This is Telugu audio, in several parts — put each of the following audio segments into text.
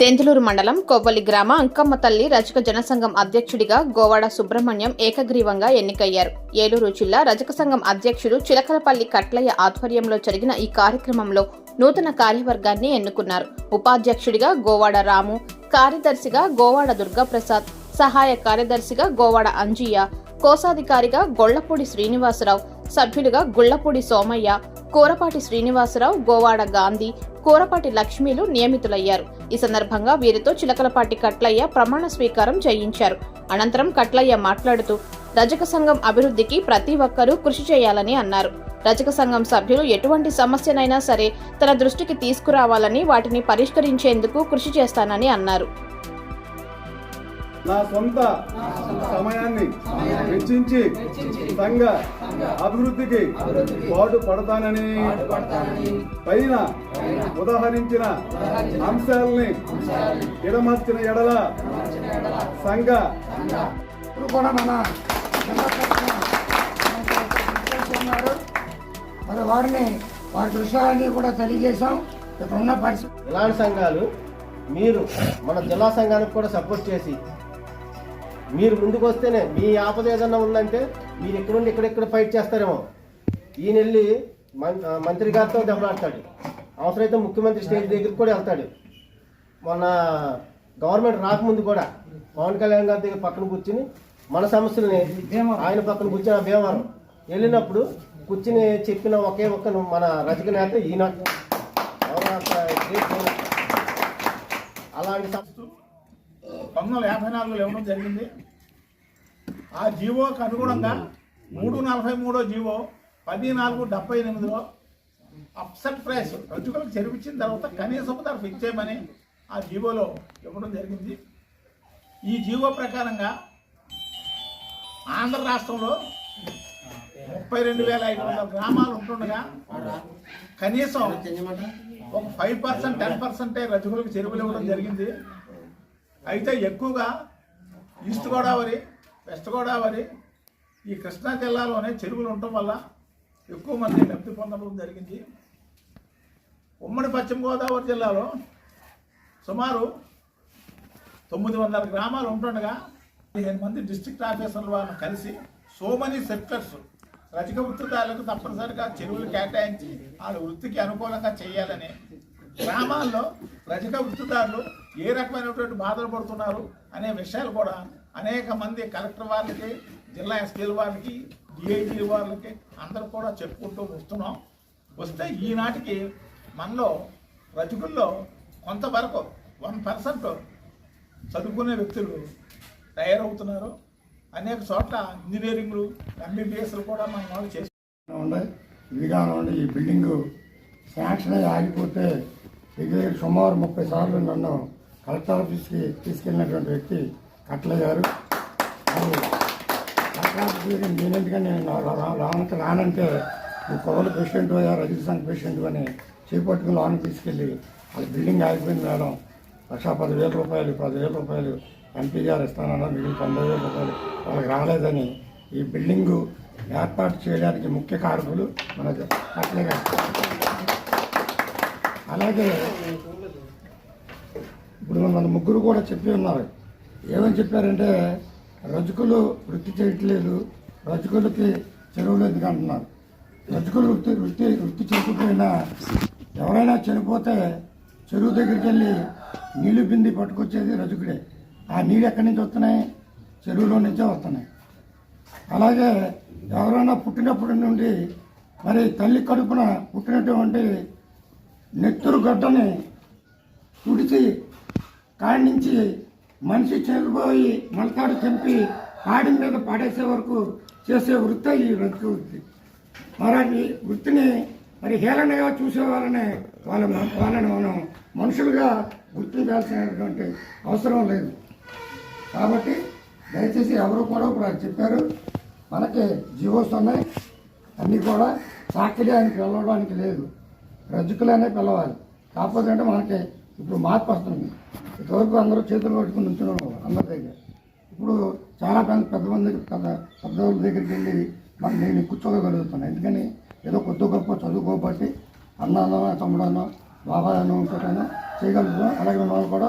దెందులూరు మండలం కొవ్వలి గ్రామ అంకమ్మ తల్లి రజక జనసంఘం అధ్యక్షుడిగా గోవాడ సుబ్రహ్మణ్యం ఏకగ్రీవంగా ఎన్నికయ్యారు. ఏలూరు జిల్లా రజక సంఘం అధ్యక్షుడు చిలకలపల్లి కట్లయ్య ఆధ్వర్యంలో జరిగిన ఈ కార్యక్రమంలో నూతన కార్యవర్గాన్ని ఎన్నుకున్నారు. ఉపాధ్యక్షుడిగా గోవాడ రాము కార్యదర్శిగా గోవాడ దుర్గాప్రసాద్ సహాయ కార్యదర్శిగా గోవాడ అంజియ్య కోశాధికారిగా గొళ్ళపూడి శ్రీనివాసరావు సభ్యులుగా గుళ్ళపూడి సోమయ్య కోరపాటి శ్రీనివాసరావు గోవాడ గాంధీ కోరపాటి లక్ష్మీలు నియమితులయ్యారు. ఈ సందర్భంగా వీరితో చిలకలపాటి కట్లయ్య ప్రమాణ స్వీకారం చేయించారు. అనంతరం కట్లయ్య మాట్లాడుతూ రజక సంఘం అభివృద్ధికి ప్రతి ఒక్కరూ కృషి చేయాలని అన్నారు. రజక సంఘం సభ్యులు ఎటువంటి సమస్యనైనా సరే తన దృష్టికి తీసుకురావాలని వాటిని పరిష్కరించేందుకు కృషి చేస్తానని అన్నారు. నా సొంత సమయాన్ని వెచ్చించి సంఘ అభివృద్ధికి పాటు పడతానని పైన ఉదాహరించిన అంశాలని ఇడమర్చిన ఎడల సంఘ కూడా మన మరి వారిని వారి దృశ్యాలన్నీ కూడా తెలియజేశాం. ఇక్కడ ఉన్న పరిస్థితి ఇలాంటి సంఘాలు మీరు మన జిల్లా సంఘానికి కూడా సపోర్ట్ చేసి మీరు ముందుకు వస్తేనే మీ ఆపద ఏదన్నా ఉందంటే మీరు ఎక్కడుండి ఎక్కడెక్కడ ఫైట్ చేస్తారేమో. ఈయన వెళ్ళి మం- మంత్రి గారితో దెబ్బలాడతాడు. అవసరమైతే ముఖ్యమంత్రి స్టేజ్ దగ్గరికి కూడా వెళ్తాడు. మొన్న గవర్నమెంట్ రాకముందు కూడా పవన్ కళ్యాణ్ గారి దగ్గర పక్కన కూర్చుని మన సమస్యల్ని ఆయన పక్కన కూర్చుని ఆ భీమవరం వెళ్ళినప్పుడు కూర్చుని చెప్పిన ఒకే ఒక్క మన రజక నేత ఈయన. అలాంటి సంస్థ పంతొమ్మిది వందల యాభై నాలుగులో ఇవ్వడం జరిగింది. ఆ జీవోకి అనుగుణంగా మూడు నలభై మూడో జీవో పది నాలుగు డెబ్బై ఎనిమిదిలో అప్సెట్ ప్రైస్ రజుకులకు చెరిపించిన తర్వాత కనీసం ధర ఫిక్స్ చేయమని ఆ జీవోలో ఇవ్వడం జరిగింది. ఈ జీవో ప్రకారంగా ఆంధ్ర రాష్ట్రంలో ముప్పై రెండు వేల ఐదు వందల గ్రామాలు ఉంటుండగా కనీసం ఒక ఫైవ్ పర్సెంట్ టెన్ పర్సెంటే రజకులకు చెరువులు ఇవ్వడం జరిగింది. అయితే ఎక్కువగా ఈస్ట్ గోదావరి వెస్ట్ గోదావరి ఈ కృష్ణా జిల్లాలోనే చెరువులు ఉండటం వల్ల ఎక్కువ మంది లబ్ధి పొందడం జరిగింది. ఉమ్మడి పశ్చిమ గోదావరి జిల్లాలో సుమారు తొమ్మిది వందల గ్రామాలు ఉంటుండగా పదిహేను మంది డిస్ట్రిక్ట్ ఆఫీసర్ల వాళ్ళని కలిసి సో మనీ సెక్టర్స్ రజక వృత్తిదారులకు తప్పనిసరిగా చెరువులు కేటాయించి వాళ్ళ వృత్తికి అనుకూలంగా చేయాలని గ్రామాల్లో రజక వృత్తిదారులు ఏ రకమైనటువంటి బాధలు పడుతున్నారు అనే విషయాలు కూడా అనేక మంది కలెక్టర్ వాళ్ళకి జిల్లా ఎస్పీల వాళ్ళకి డిఐజీ వాళ్ళకి అందరూ కూడా చెప్పుకుంటూ వస్తున్నాం. వస్తే ఈనాటికి మనలో రచకుల్లో కొంతవరకు వన్ పర్సెంట్ చదువుకునే వ్యక్తులు తయారవుతున్నారు. అనేక చోట్ల ఇంజనీరింగ్లు ఎంబీబీఎస్లు కూడా మన వాళ్ళు చేస్తున్నారు. ఉండే ఇదిగా ఈ బిల్డింగ్ శాంక్షన్ ఆగిపోతే దగ్గర సుమారు ముప్పై సార్లు నన్ను కలెక్టర్ ఆఫీస్కి తీసుకెళ్ళినటువంటి వ్యక్తి కట్ల గారు. కలెక్టర్ ఆఫీస్కి నేనెందుకు నేను రా- రానంటే రానంటే ఈ కొవల పేషెంట్ అయ్యా రజిత సంఘ్ అని చేపట్టుకుని లోన్ తీసుకెళ్ళి అది బిల్డింగ్ ఆగిపోయింది మేడం. లక్ష పదివేల రూపాయలు పదివేల రూపాయలు ఎంపీ గారు ఇస్తానన్నారు మిగిలిన తొంభై వేల రూపాయలు వాళ్ళకి రాలేదని ఈ బిల్డింగు ఏర్పాటు చేయడానికి ముఖ్య కారకులు మన కట్లయ్య అలాగే ఇప్పుడు మన ముగ్గురు కూడా చెప్పి ఉన్నారు. ఏమని చెప్పారంటే రజకులు వృత్తి చేయట్లేదు రజకులకి చెరువులు ఎందుకు అంటున్నారు. రజకులు వృత్తి వృత్తి వృత్తి చేయకపోయినా ఎవరైనా చనిపోతే చెరువు దగ్గరికి వెళ్ళి నీళ్ళు బింది పట్టుకొచ్చేది రజకుడే. ఆ నీళ్ళు ఎక్కడి నుంచి వస్తున్నాయి? చెరువులో నుంచే వస్తున్నాయి. అలాగే ఎవరైనా పుట్టినప్పటి నుండి మరి తల్లి కడుపున పుట్టినటువంటి నెత్తురు గడ్డని తుడిచి కాడి నుంచి మనిషి చెరిపోయి మొలకాడు చంపి కాడి మీద పడేసే వరకు చేసే వృత్తి ఈ రజక వృత్తి. మరి వృత్తిని మరి హేళనగా చూసే వాళ్ళని వాళ్ళ వాళ్ళని మనం మనుషులుగా గుర్తించాల్సినటువంటి అవసరం లేదు. కాబట్టి దయచేసి ఎవరు కూడా ఇప్పుడు చెప్పారు. మనకి జీవోస్ ఉన్నాయి. అన్నీ కూడా సాకిలి అని పిలవడానికి లేదు. రజకులనే పిలవాలి. కాకపోతే అంటే మనకి ఇప్పుడు మార్పు వస్తుంది. ఇంతవరకు అందరూ చేతులు పట్టుకుని ఉంచున్నాం అందరి దగ్గర. ఇప్పుడు చాలా పెద్ద పెద్ద మంది పెద్ద పెద్దవాళ్ళ దగ్గరికి వెళ్ళి మనం నేను కూర్చోగలుగుతున్నాను ఎందుకని? ఏదో కొద్ది గొప్ప చదువుకోబట్టి అన్నానో తమ్ముడనో బాబాయ్ అనో ఇంకోటనో చేయగలుగుతున్నాం అలాగే మనం కూడా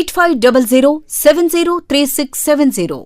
eight five double zero seven zero three six seven zero.